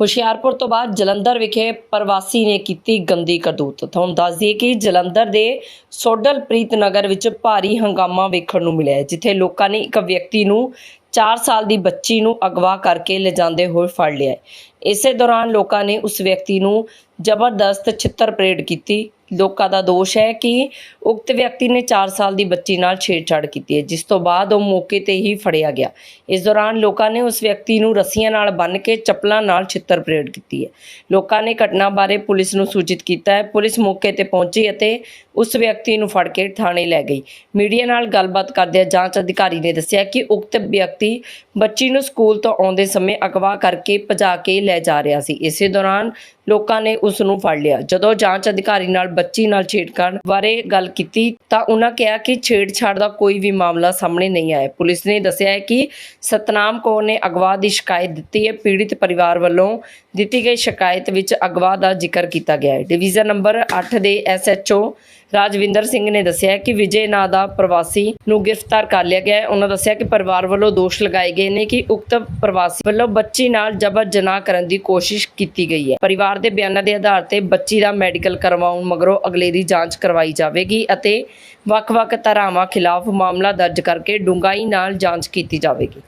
ਹੁਸ਼ਿਆਰਪੁਰ ਤੋਂ ਬਾਅਦ ਜਲੰਧਰ ਵਿਖੇ ਪ੍ਰਵਾਸੀ ਨੇ ਕੀਤੀ ਗੰਦੀ ਕਰਤੂਤ। ਤੁਹਾਨੂੰ ਦੱਸ ਦਈਏ ਕਿ ਜਲੰਧਰ ਦੇ ਸੋਡਲਪ੍ਰੀਤ ਨਗਰ ਵਿੱਚ ਭਾਰੀ ਹੰਗਾਮਾ ਵੇਖਣ ਨੂੰ ਮਿਲਿਆ ਜਿੱਥੇ ਲੋਕਾਂ ਨੇ ਇੱਕ ਵਿਅਕਤੀ ਨੂੰ 4 ਸਾਲ ਦੀ ਬੱਚੀ ਨੂੰ ਅਗਵਾ ਕਰਕੇ ਲਿਜਾਂਦੇ ਹੋਏ ਫੜ ਲਿਆ ਇਸੇ ਦੌਰਾਨ ਲੋਕਾਂ ਨੇ ਉਸ ਵਿਅਕਤੀ ਨੂੰ ਜ਼ਬਰਦਸਤ ਛਿੱਤਰ ਪਰੇਡ ਕੀਤੀ ਲੋਕਾਂ ਦਾ ਦੋਸ਼ ਹੈ ਕਿ ਉਕਤ ਵਿਅਕਤੀ ਨੇ 4 ਸਾਲ ਦੀ ਬੱਚੀ ਨਾਲ ਛੇੜਛਾੜ ਕੀਤੀ ਹੈ, ਜਿਸ ਤੋਂ ਬਾਅਦ ਉਹ ਮੌਕੇ ਤੇ ਹੀ ਫੜਿਆ ਗਿਆ। ਇਸ ਦੌਰਾਨ ਲੋਕਾਂ ਨੇ ਉਸ ਵਿਅਕਤੀ ਨੂੰ ਰੱਸੀਆਂ ਨਾਲ ਬੰਨ੍ਹ ਕੇ ਚੱਪਲਾਂ ਨਾਲ ਛਿੱਤਰ ਪਰੇਡ ਕੀਤੀ ਹੈ। ਲੋਕਾਂ ਨੇ ਘਟਨਾ ਬਾਰੇ ਪੁਲਿਸ ਨੂੰ ਸੂਚਿਤ ਕੀਤਾ ਹੈ। ਪੁਲਿਸ ਮੌਕੇ ਤੇ ਪਹੁੰਚੀ ਅਤੇ ਉਸ ਵਿਅਕਤੀ ਨੂੰ ਫੜ ਕੇ ਥਾਣੇ ਲੈ ਗਈ। ਮੀਡੀਆ ਨਾਲ ਗੱਲਬਾਤ ਕਰਦਿਆਂ ਜਾਂਚ ਅਧਿਕਾਰੀ ਨੇ ਦੱਸਿਆ ਕਿ ਉਕਤ ਵਿਅਕਤੀ ਬੱਚੀ ਨੂੰ ਸਕੂਲ ਤੋਂ ਆਉਂਦੇ ਸਮੇਂ ਅਗਵਾ ਕਰਕੇ ਭਜਾ ਕੇ ਲੈ ਜਾ ਰਿਹਾ ਸੀ। ਇਸੇ ਦੌਰਾਨ ਲੋਕਾਂ ਨੇ ਉਸ ਨੂੰ ਫੜ ਲਿਆ। ਜਦੋਂ ਜਾਂਚ ਅਧਿਕਾਰੀ ਨਾਲ ਬੱਚੀ ਨਾਲ ਛੇੜਛਾੜ ਬਾਰੇ ਗੱਲ ਕੀਤੀ, ਤਾਂ ਉਹਨਾਂ ਕਿਹਾ ਕਿ ਛੇੜਛਾੜ ਦਾ ਕੋਈ ਵੀ ਮਾਮਲਾ ਸਾਹਮਣੇ ਨਹੀਂ ਆਇਆ। ਪੁਲਿਸ ਨੇ ਦੱਸਿਆ ਹੈ ਕਿ ਸਤਨਾਮ ਕੌਰ ਨੇ ਅਗਵਾ ਦੀ ਸ਼ਿਕਾਇਤ ਦਿੱਤੀ ਹੈ। ਪੀੜਿਤ ਪਰਿਵਾਰ ਵੱਲੋਂ ਦਿੱਤੀ ਗਈ ਸ਼ਿਕਾਇਤ ਵਿੱਚ ਅਗਵਾ ਦਾ ਜ਼ਿਕਰ ਕੀਤਾ ਗਿਆ ਹੈ। ਡਿਵੀਜ਼ਨ ਨੰਬਰ 8 ਦੇ ਐਸਐਚਓ ਰਾਜਵਿੰਦਰ ਸਿੰਘ ਨੇ ਦੱਸਿਆ ਕਿ ਵਿਜੇ ਨਾਂ ਦਾ ਪ੍ਰਵਾਸੀ ਨੂੰ ਗ੍ਰਿਫਤਾਰ ਕਰ ਲਿਆ ਗਿਆ ਹੈ। ਉਹਨਾਂ ਦੱਸਿਆ ਕਿ ਪਰਿਵਾਰ ਵੱਲੋਂ ਦੋਸ਼ ਲਗਾਏ ਗਏ ਨੇ ਕਿ ਉਕਤ ਪ੍ਰਵਾਸੀ ਵੱਲੋਂ ਬੱਚੀ ਨਾਲ ਜਬਰ ਜਨਾਹ ਕਰਨ ਦੀ ਕੋਸ਼ਿਸ਼ ਕੀਤੀ ਗਈ ਹੈ। ਪਰਿਵਾਰ ਦੇ ਬਿਆਨਾਂ ਦੇ ਆਧਾਰ ਤੇ ਬੱਚੀ ਦਾ ਮੈਡੀਕਲ ਕਰਵਾਉਣ ਮਗਰ ਅਗਲੇਰੀ ਜਾਂਚ ਕਰਵਾਈ ਜਾਵੇਗੀ ਅਤੇ ਵੱਖ-ਵੱਖ ਧਾਰਾਵਾਂ ਖਿਲਾਫ ਮਾਮਲਾ ਦਰਜ ਕਰਕੇ ਡੂੰਘਾਈ ਨਾਲ ਜਾਂਚ ਕੀਤੀ ਜਾਵੇਗੀ।